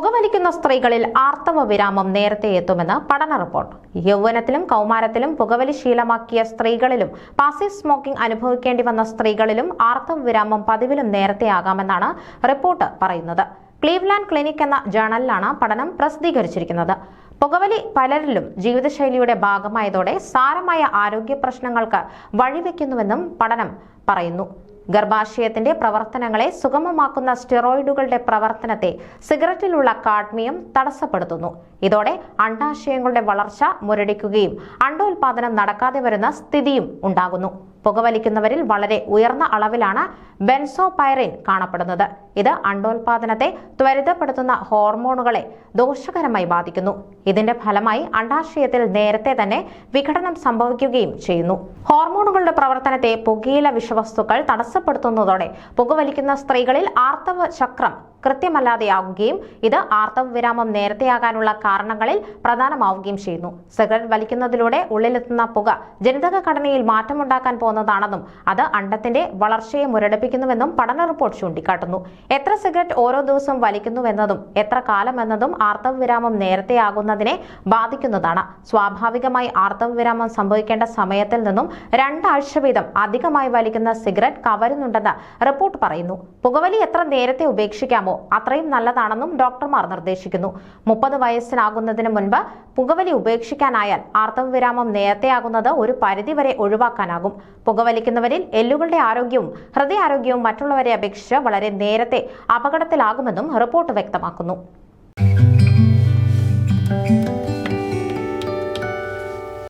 പുകവലിക്കുന്ന സ്ത്രീകളിൽ ആർത്തവ വിരാമം നേരത്തെ എത്തുമെന്ന് പഠന റിപ്പോർട്ട്. യൗവനത്തിലും കൗമാരത്തിലും പുകവലി ശീലമാക്കിയ സ്ത്രീകളിലും പാസീവ് സ്മോക്കിംഗ് അനുഭവിക്കേണ്ടി വന്ന സ്ത്രീകളിലും ആർത്തവ വിരാമം പതിവിലും നേരത്തെ ആകാമെന്നാണ് റിപ്പോർട്ട് പറയുന്നത്. ക്ലീവ്ലാൻഡ് ക്ലിനിക് എന്ന ജേണലിലാണ് പഠനം പ്രസിദ്ധീകരിച്ചിരിക്കുന്നത്. പുകവലി പലരിലും ജീവിതശൈലിയുടെ ഭാഗമായതോടെ സാരമായ ആരോഗ്യ പ്രശ്നങ്ങൾക്ക് വഴിവെക്കുന്നുവെന്നും പഠനം പറയുന്നു. ഗർഭാശയത്തിന്റെ പ്രവർത്തനങ്ങളെ സുഗമമാക്കുന്ന സ്റ്റെറോയിഡുകളുടെ പ്രവർത്തനത്തെ സിഗരറ്റിലുള്ള കാഡ്മിയം തടസ്സപ്പെടുത്തുന്നു. ഇതോടെ അണ്ടാശയങ്ങളുടെ വളർച്ച മുരടിക്കുകയും അണ്ടോൽപാദനം നടക്കാതെ വരുന്ന സ്ഥിതിയും ഉണ്ടാകുന്നു. പുകവലിക്കുന്നവരിൽ വളരെ ഉയർന്ന അളവിലാണ് ബെൻസോപൈറിൻ കാണപ്പെടുന്നത്. ഇത് അണ്ടോൽപാദനത്തെ ത്വരിതപ്പെടുത്തുന്ന ഹോർമോണുകളെ ദോഷകരമായി ബാധിക്കുന്നു. ഇതിന്റെ ഫലമായി അണ്ടാശയത്തിൽ നേരത്തെ തന്നെ വിഘടനം സംഭവിക്കുകയും ചെയ്യുന്നു. ഹോർമോണുകളുടെ പ്രവർത്തനത്തെ പുകയില വിഷവസ്തുക്കൾ തടസ്സപ്പെടുത്തുന്നതോടെ പുകവലിക്കുന്ന സ്ത്രീകളിൽ ആർത്തവ ചക്രം കൃത്യമല്ലാതെയാകുകയും ഇത് ആർത്തവ വിരാമം നേരത്തെയാകാനുള്ള കാരണങ്ങളിൽ പ്രധാനമാവുകയും ചെയ്യുന്നു. സിഗരറ്റ് വലിക്കുന്നതിലൂടെ ഉള്ളിലെത്തുന്ന പുക ജനിതക ഘടനയിൽ മാറ്റമുണ്ടാക്കാൻ പോകുന്നതാണെന്നും അത് അണ്ടത്തിന്റെ വളർച്ചയെ മുരടിപ്പിക്കുന്നുവെന്നും പഠന റിപ്പോർട്ട് ചൂണ്ടിക്കാട്ടുന്നു. എത്ര സിഗരറ്റ് ഓരോ ദിവസവും വലിക്കുന്നുവെന്നതും എത്ര കാലമെന്നതും ആർത്തവ വിരാമം നേരത്തെയാകുന്നതിനെ ബാധിക്കുന്നതാണ്. സ്വാഭാവികമായി ആർത്തവ വിരാമം സംഭവിക്കേണ്ട സമയത്തിൽ നിന്നും രണ്ടാഴ്ച വീതം അധികമായി വലിക്കുന്ന സിഗരറ്റ് കവരുന്നുണ്ടെന്ന് റിപ്പോർട്ട് പറയുന്നു. പുകവലി എത്ര നേരത്തെ ഉപേക്ഷിക്കാമോ അത്രയും നല്ലതാണെന്നും ഡോക്ടർമാർ നിർദ്ദേശിക്കുന്നു. മുപ്പത് വയസ്സിനാകുന്നതിന് മുൻപ് പുകവലി ഉപേക്ഷിക്കാനായാൽ ആർത്തവവിരാമം നേരത്തെയാകുന്നത് ഒരു പരിധിവരെ ഒഴിവാക്കാനാകും. പുകവലിക്കുന്നവരിൽ എല്ലുകളുടെ ആരോഗ്യവും ഹൃദയാരോഗ്യവും മറ്റുള്ളവരെ അപേക്ഷിച്ച് വളരെ നേരത്തെ അപകടത്തിലാകുമെന്നും റിപ്പോർട്ട് വ്യക്തമാക്കുന്നു.